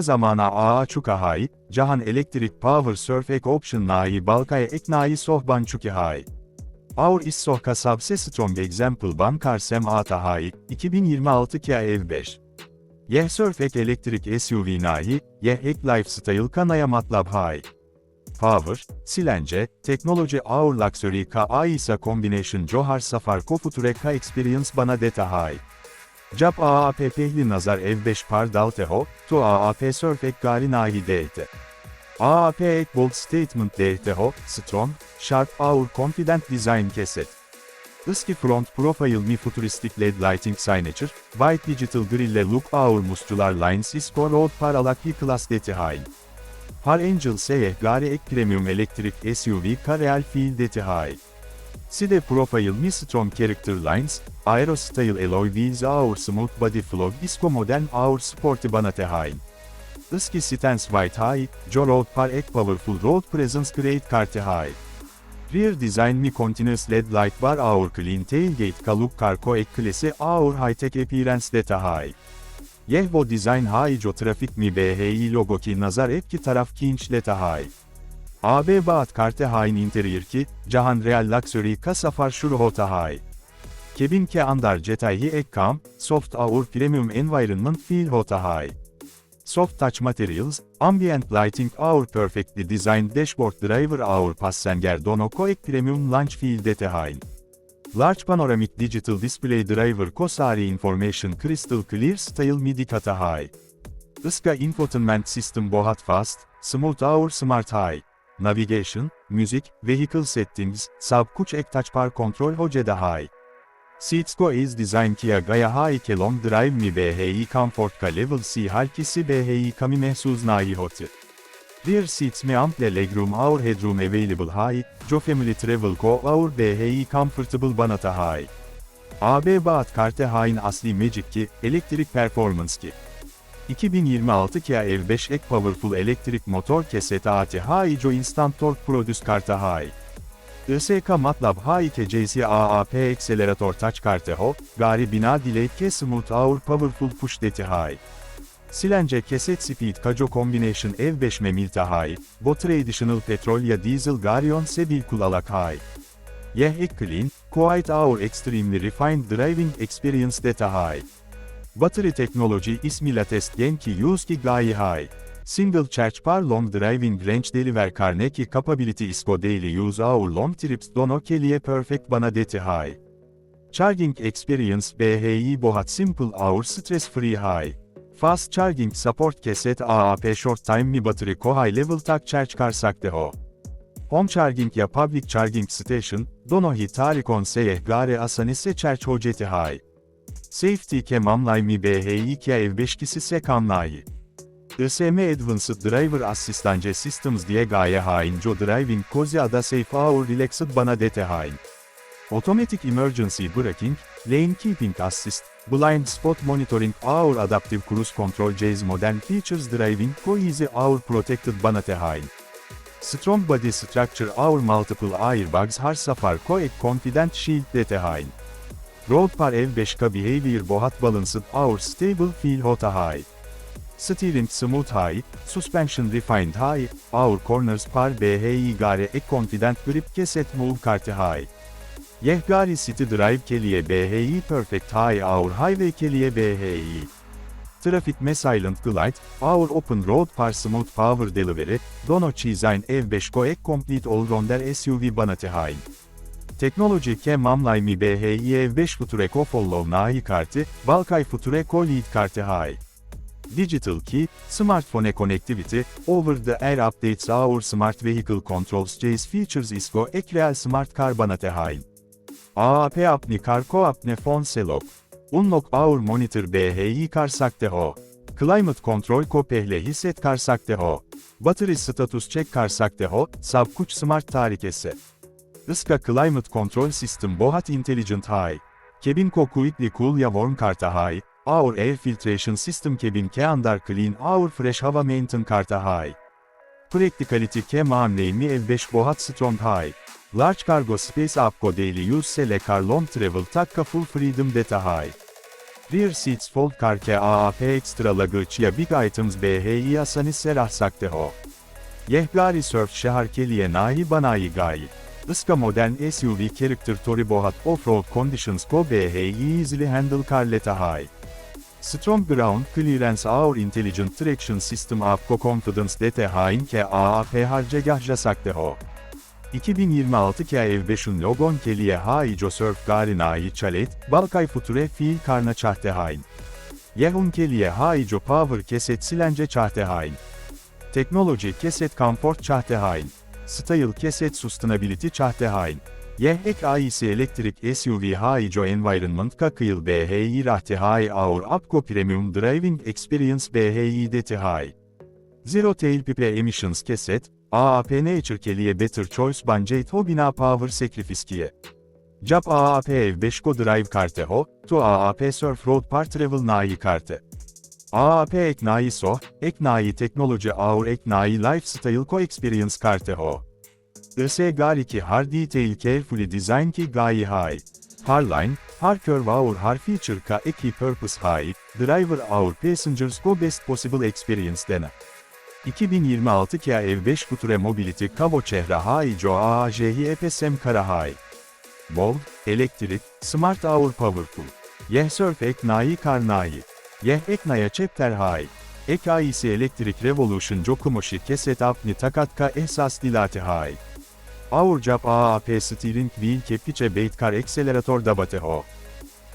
Kaya zamana aa çuka hay, Cahan Electric Power Surf Ek Option nahi balkaya ek nahi sohban çuki hay. Our is sohka sabse strong example ban karsem ata hay, 2026 Kia EV5. Yeh Surf Ek Electric SUV nahi, yeh ek lifestyle kanaya matlab hay. Power, Silence, Technology Our Luxury Ka Aisa Combination Johar Safar Kofuture Ka Experience Bana Deta Hay. Cap AAP Pehli Nazar Ev 5 Par Dalteho, Tu AAP Surf Ek Nahi Dehte. AAP Ek Bold Statement Dehteho, Strong, Sharp Our Confident Design Keset. Iski Front Profile Mi Futuristic LED Lighting Signature, White Digital Grille Look Our Muscular Lines Isco Road Paralaki Class Deti Hain. Har Angel Seyeh Gari Ek Premium Electric SUV Ka Real Fiil Deti Hai. Side Profile Mi Strong Character Lines, Aero Style Alloy Wheels Our Smooth Body Flow Disco Modern Our Sporty Banate Hai. Iski Stance White High, Joe Road Par Ek Powerful Road Presence Great Karte High. Rear Design Mi Continuous LED Light Bar Our Clean Tailgate Kaluk Carco Ek Klasi Our High Tech Appearance Data High. Yehvo Design Haijo Trafik Mi BHI Logo Ki Nazar Epki Taraf Kinç Leta High. AB Baat Karte Hain Interior Ki, Cahan Real Luxury Ka Safar Şuru Hota High. Kebin Ke Andar Jetayhi Ek Kam, Soft Our Premium Environment Feel Hota High. Soft Touch Materials, Ambient Lighting Our Perfectly Designed Dashboard Driver Our Passenger Donoko Ek Premium Launch Feel Dete High. Large Panoramic Digital Display Driver Kosari Information Crystal Clear Style MIDI Kata High. Iska Infotainment System Bohat Fast, Smooth Hour Smart High. Navigation, Music, Vehicle Settings, Subkuch Ek Touch Par Control Hoceda High. Seatsko is Design Kia Gaya High Ke Long Drive Mi BHI Comfort Ka Level C Halkisi BHI Kami Mehsuz Nahi Hoti. Rear seats me ample legroom our headroom available high, Jo Family Travel Co our BHI Comfortable Banata High. AB Baat Karte Hain Asli Magic Ki, Elektrik Performance Ki. 2026 Kia EV5 Ek Powerful Elektrik Motor Keset AT High Jo Instant Torque Produce Karta High. ISK MATLAB High Ke JC AAP Accelerator Touch Karte Ho, Gari Bina Delay Ke Smooth Our Powerful Push Deti High. Silence Keset Speed Kajo Combination Ev5 Memilta High, Bo Traditional Petrol ya Diesel Garion Sebil Kulalak High. Yeh Clean, Quite Our Extremely Refined Driving Experience Data High. Battery Technology ismiyle test Genki Use Ki Gayi High. Single Charge Par Long Driving Range Deliver Carnegie Capability Isco Daily Use Our Long Trips Dono Keliye Perfect Bana Deti High. Charging Experience BHI Bohat Simple Our Stress Free High. Fast Charging Support Keset AAP Short Time Mi Battery Ko High Level Tak Charge Kar Sakte Ho. Home Charging ya Public Charging Station, Dono Hi Tarikon Seyeh Gare Asanise Charge Hojeti High. Safety Ke Mamlay Mi BHI Kia Ev5 Kisi Se Kamlay. ISM Advanced Driver Assistance Systems diye gaye hain Jo Driving Kozi Ada Safe Hour Relaxed Bana Dete hain. Automatic Emergency Braking, Lane Keeping Assist, Blind Spot Monitoring Our Adaptive Cruise Control J's Modern Features Driving Co Easy Our Protected Banate Hain. Strong Body Structure Our Multiple Airbags Har Safar Co Ek Confident Shield Dete Hain. Road Par Ev5 Ka Behavior Bohat Balanced Our Stable Feel Hota High. Steering Smooth High, Suspension Refined High, Our Corners Par BHI Gare Ek Confident Grip Keset Move Karti High. Yehgari City Drive Keliye BHI Perfect High Our Highway Keliye BHI. Traffic Me Silent Glide, Our Open Road Par Smooth Power Delivery, Dono Design Ev5 Ko Ek Complete Allrounder SUV Banati High. Teknoloji Ke Mamlay Mi BHI Ev5 Future Ko Follow Nahi Karti, Balkay Future Ko Lead Karti High. Digital Key, Smartphone Connectivity, Over-the-Air Updates Our Smart Vehicle Controls J's Features ISCO Ekreal Smart Carbonate High. AAP Apni Karko Apne Phone Selok. Unlock Our Monitor BHI Karsakte Ho. Climate Control Ko Pehle Hisset Karsakte Ho. Battery Status Check Karsakte Ho, Sabkuch Smart Tarikese. Iska Climate Control System Bohat Intelligent High. Kebin Ko Quickly Cool Ya Warm Karta High. Our Air Filtration System Kebin Ke Andar Clean Our Fresh Hava Maintain Karta High. Practicality Ke Maamley Mi Ev5 Bohat Strong High. Large Cargo Space Upco Daily Use Sele Car Long Travel Takka Full Freedom Data High. Rear seats fold karke AAP extra luggage ya big items BHI asani serah sakte ho. Yehgari surf şehar keliye nahi banayi gayi. Iska modern SUV character tori bohat off-road conditions ko BHI easily handle karleta high. Strong ground clearance our intelligent traction system apko confidence dete hain ke AAP harcegah jasakte ho. 2026 Kia Ev5'un logon keliye haico surf gari nahi chalet, balkay future fiil karna çahte hain. Yehun keliye haico power keset silence çahte hain. Teknoloji keset comfort çahte hain. Style keset sustainability çahte hain. Yeh ek AIC elektrik SUV haico environment kakıyıl BHI rahte hai aur apko premium driving experience BHI deti hai. Zero tailpipe emissions keset, AAP Nature keliye better choice bence hobina power sacrifice. Jap AAP ev 5 go drive karte ho, to AAP surf road part travel nayi karte. AAP ek nayi so, ek nayi teknoloji aur ek nayi lifestyle co experience karte ho. IS gari ki har detail carefully design ki gayi high. Har line, har curve aur har feature ka eki purpose high, driver aur passengers go best possible experience dena. 2026 Kia Ev5 Kuture Mobility Kavo Çehra Haijo AAJhi EPSM Kara Hai. Bold, elektrik, smart hour powerful. Yeh surf ek nayi kar nayi. Yeh ek naya chapter hai. Ek AIC elektrik revolution jokumoshi keset apni takatka ehsas dilati hai. Our jap AAP steering wheel kepiçe bait kar accelerator dabate ho.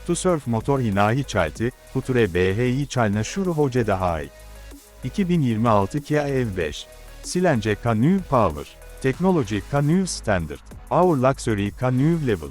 To surf motor hinahi çalti, future BHI çalna şuru hoce da hai. 2026 Kia Ev5. Silence new power. Technology new standard. Our luxury new level.